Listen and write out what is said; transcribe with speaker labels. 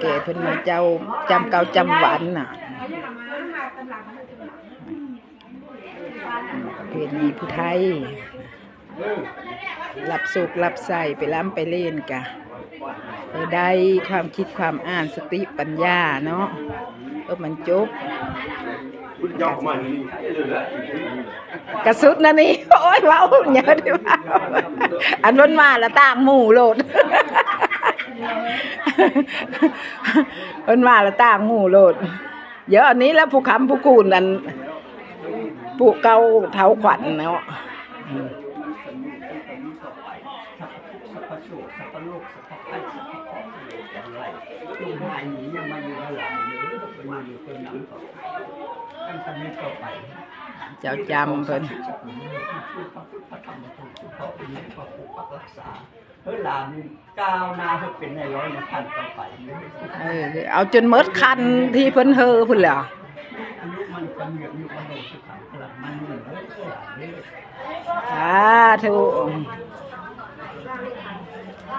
Speaker 1: แก่เพิ่นมาเจ้าจำเก่าจำหวานน่ะประเพณีผู้ไทยรับสุกรับใส่ไปล้ำไปเล่นกะไปได้ความคิดความอ่านสติปัญญาเนาะเออมันจบ
Speaker 2: ก
Speaker 1: ระสุดนะนี่ โอ้ยว้าเยอะดิว่าอันล้นมาละต่างหมู่โหลด ล้นมาละต่างหูโลด เยอะอันนี้แล้วผู้คำผู้กูนนั่นผู้เกาเท้าขวัญเนาะ
Speaker 3: สัพพะโสสัพพะโลกสัพพะไพสัพพะเคราะห์จังไรลูกหายหนียังมาอยู่ข้างหลังเลยเป็นอยู่เป็นหลังต่อ ตั้งแต่นี้ต่อไป
Speaker 1: เจ้าจำเพิ่น
Speaker 3: พระพุทธพระธรรมพระสงฆ์เขาเป็นพระปกปักรักษาเพื่อหลานก้าวหน้าเพื่อเป็นในร้อยในพันต่อไป
Speaker 1: เออเอาจนหมดคันที่เพิ่นเฮอพุ่นแหละ
Speaker 3: อายุมันกำเนิดอยู่กำเนิดสุขังพลังมันเหนือเสือเลย
Speaker 1: สาธุ